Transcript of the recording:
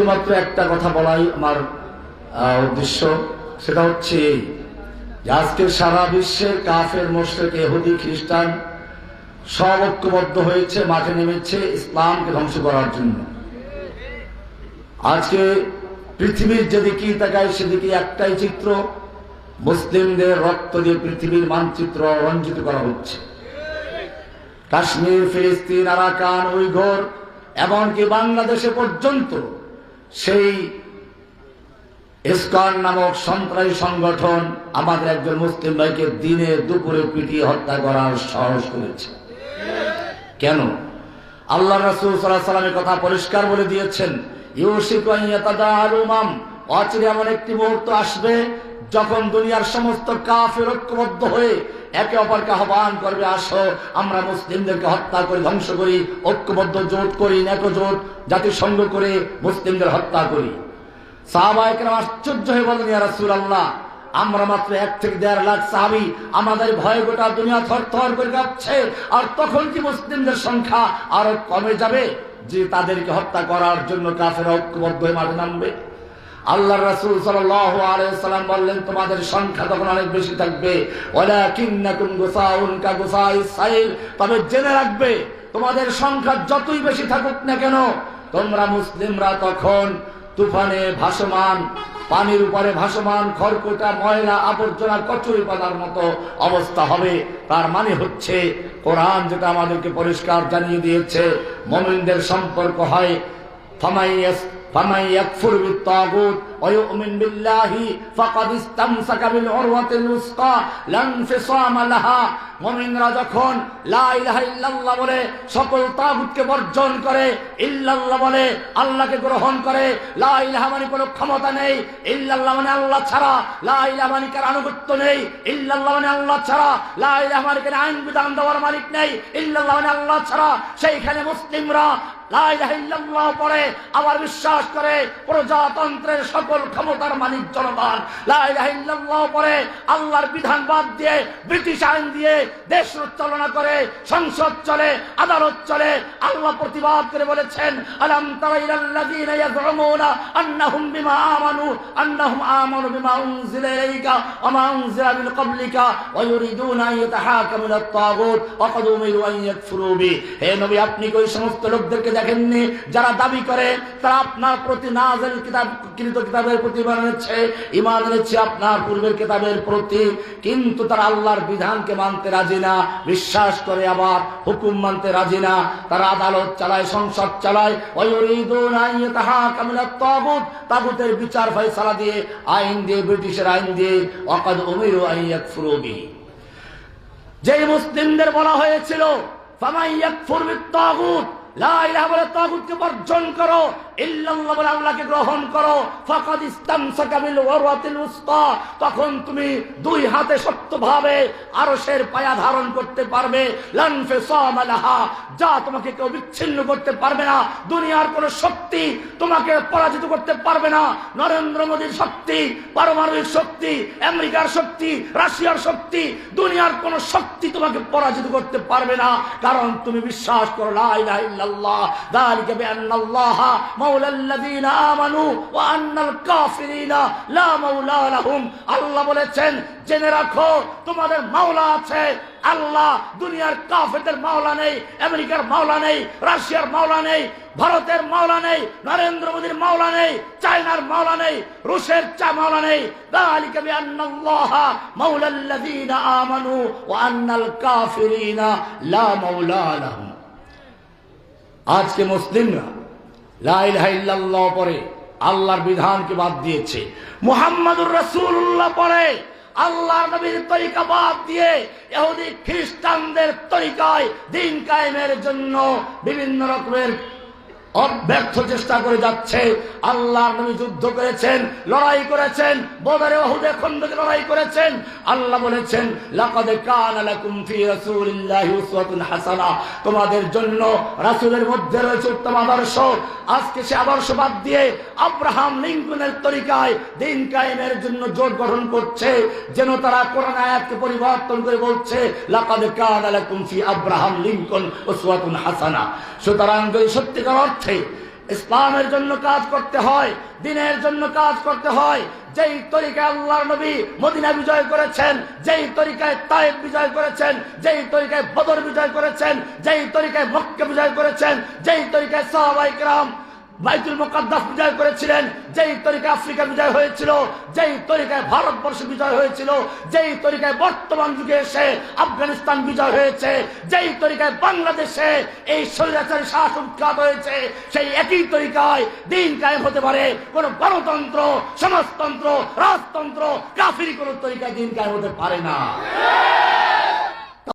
শুধুমাত্র একটা কথা বলাই আমার উদ্দেশ্য। সেটা হচ্ছে এই আজকে সারা বিশ্বের কাফের, মোশরেক এহুদি খ্রিস্টান সব ঐক্যবদ্ধ হয়েছে, মাঠে নেমেছে ইসলামকে ধ্বংস করার জন্য। আজকে পৃথিবীর যেদিকে তাকায় সেদিকে একটাই চিত্র, মুসলিমদের রক্ত দিয়ে পৃথিবীর মানচিত্র রঞ্জিত করা হচ্ছে। কাশ্মীর, ফিলিস্তিন, আরাকান, উইঘর, এমনকি বাংলাদেশে পর্যন্ত সেই ইস্কন নামক সন্ত্রাসী সংগঠন আমাদের একজন মুসলিম ভাইকে দিনে দুপুরে পিটিয়ে হত্যা করার সাহস করেছে। কেন? আল্লাহ রাসূল সাল্লাহ সাল্লামের কথা পরিষ্কার বলে দিয়েছেন ইউসিফ অচিরে এমন একটি মুহূর্ত আসবে যখন দুনিয়ার সমস্ত কাফের ঐক্যবদ্ধ হয়ে একে অপরকে আহ্বান করবে, আসো, আমরা মুসলিমদেরকে হত্যা করি, ধ্বংস করি, ঐক্যবদ্ধ জোট করি জোট, জাতিসংঘ করে মুসলিমদের হত্যা করি। সাহাবাহিকেরা আশ্চর্য হয়ে বলেন, ইয়া রাসূলুল্লাহ, আমরা মাত্র এক থেকে দেড় লাখ সাহাবি, আমাদের ভয়ে গোটা দুনিয়া থর থর করে কাঁপছে, আর তখন কি মুসলিমদের সংখ্যা আরও কমে যাবে? যে তাদেরকে হত্যা করার জন্য কাফের ঐক্যবদ্ধ হয়ে মাঠে নামবে। আল্লাহ আলাইহি সাল্লাম বললেন, তোমাদের সংখ্যা তখন অনেক বেশি থাকবে। তবে জেনে রাখবে, তোমাদের সংখ্যা যতই বেশি থাকুক না কেন, তোমরা মুসলিমরা তখন তুফানে ভাসমান, পানির উপরে ভাসমান, খড়কুটা, ময়লা, আবর্জনা, কচুরি পাতার মতো অবস্থা হবে। তার মানে হচ্ছে, কোরআন যেটা আমাদেরকে পরিষ্কার জানিয়ে দিয়েছে, মমিনদের সম্পর্ক হয়, ফামাইয়াস فمن يكفر بالطاغوت ويؤمن بالله فقد استمسك بالعروة الوثقى لا انفصام لها মুমিনরা যখন লা ইলাহা ইল্লাল্লাহ বলে সকল তাগুতকে বর্জন করে ইল্লাল্লাহ বলে আল্লাহকে গ্রহণ করে লা ইলাহা মানে কোনো ক্ষমতা নেই ইল্লাল্লাহ মানে আল্লাহ ছাড়া লা ইলাহা মানে কার আনুগত্য নেই ইল্লাল্লাহ মানে আল্লাহ ছাড়া লা ইলাহা মানে কার আইন বিধান দেওয়ার মালিক নেই ইল্লাল্লাহ মানে আল্লাহ ছাড়া সেইখানে মুসলিমরা লা ইলাহা পড়ে বিশ্বাস করে প্রজাতন্ত্রের সকল ক্ষমতার মালিক জনগণ। লা ইলাহা ইল্লাল্লাহ পড়ে, আল্লাহর বিধান বাদ দিয়ে ব্রিটিশ আইন দিয়ে দেশ চালনা করে, সংসদ চলে, আদালত চলে, আল্লাহ প্রতিবাদ করে বলেছেন আপনি কি ওই সমস্ত লোকদেরকে দেখেননি? যারা দাবি করে, তারা আপনার প্রতি নাজেল কিতাব, কৃত কিতাবের প্রতি ইমান এনেছে। ইমান এনেছে আপনার পূর্বের কিতাবের প্রতি। কিন্তু তারা আল্লাহর বিধানকে মানতে রাজি না। বিশ্বাস করে আবার হুকুম মানতে রাজি না। তারা আদালত চালায়, সংসদ চালায়। তাগুত। বিচার ফয়সালা দিয়ে, আইন দিয়ে, ব্রিটিশের আইন দিয়ে। ওয়াকাদ উমিরু আন ইয়াকফুরু বিহি যেই মুসলিমদের বলা হয়েছিল ফামাই ইয়াকফুর বিত্তাগুত লা ইলাহা তখন তুমি দুই হাতে পায়া ধারণ করতে পারবে। যা তোমাকে কেউ বিচ্ছিন্ন করতে পারবে না। দুনিয়ার কোন শক্তি তোমাকে পরাজিত করতে পারবে না। নরেন্দ্র মোদীর শক্তি, পারমাণবিক শক্তি, আমেরিকার শক্তি, রাশিয়ার শক্তি, দুনিয়ার কোন শক্তি তোমাকে পরাজিত করতে পারবে না। কারণ তুমি বিশ্বাস করো, লা ইলাহা যালিকা বিআন্নাল্লাহা মাওলাল্লাযীনা আমানু ওয়া আন্নাল কাফিরিনা লা মাওলা লাহুম আল্লাহ বলেছেন জেনে রাখো তোমাদের মাওলা আছে আল্লাহ দুনিয়ার কাফেরদের মাওলা নেই আমেরিকার মাওলা নেই রাশিয়ার মাওলা নেই ভারতের মাওলা নেই নরেন্দ্র মোদীর মাওলা নেই চায়নার মাওলা নেই রুশের চা মাওলা নেই ذلك بأن الله مولى الذين آمنوا وأن الكافرين لا مولى لهم আজকে মুসলিমরা লাইল্লাহ পরে আল্লাহর বিধানকে বাদ দিয়েছে। মোহাম্মদুর রসুল্লাহ পরে আল্লাহ নবীর তরিকা বাদ দিয়ে এহুদি খ্রিস্টানদের তরিকায় দিন কায়েমের জন্য বিভিন্ন রকমের অব্যর্থ চেষ্টা করে যাচ্ছে। আল্লাহ নবী যুদ্ধ করেছেন, লড়াই করেছেন, বদরে ওহুদে খন্দকে লড়াই করেছেন। আল্লাহ বলেছেন, লাকাদ কানা লাকুম ফি রাসূলিল্লাহি উসওয়াতুন হাসানা। তোমাদের জন্য রাসূলের মধ্যে রয়েছে উত্তম আদর্শ। আজকে সে আদর্শ বাদ দিয়ে আব্রাহাম লিঙ্কনের তরিকায় দিন কায়েমের জন্য জোট গঠন করছে, যেন তারা কোরআন আয়াতকে পরিবর্তন করে বলছে, লাকাদ কানা লাকুম ফি আব্রাহাম লিঙ্কন উসওয়াতুন হাসানা। সুতরাং যদি সত্যিকার যাচ্ছে। ইসলামের জন্য কাজ করতে হয়, দিনের জন্য কাজ করতে হয়। যেই তরিকায় আল্লাহর নবী মদিনা বিজয় করেছেন, যেই তরিকায় তায়েব বিজয় করেছেন, যেই তরিকায় বদর বিজয় করেছেন, যেই তরিকায় মক্কে বিজয় করেছেন, যেই তরিকায় সাহাবাইকরাম বাইতুল মুকাদ্দাস বিজয় করেছিলেন, যেই তরিকায় আফ্রিকা বিজয় হয়েছিল, যেই তরিকায় ভারতবর্ষ বিজয় হয়েছিল, যেই তরিকায় বর্তমান যুগে এসে আফগানিস্তান বিজয় হয়েছে, যেই তরিকায় বাংলাদেশে এই স্বৈরাচারী শাসন উৎখাত হয়েছে, সেই একই তরিকায় দিন কায়েম হতে পারে। কোন গণতন্ত্র, সমাজতন্ত্র, রাজতন্ত্র, কাফির কোন তরিকায় দিন কায়েম হতে পারে না।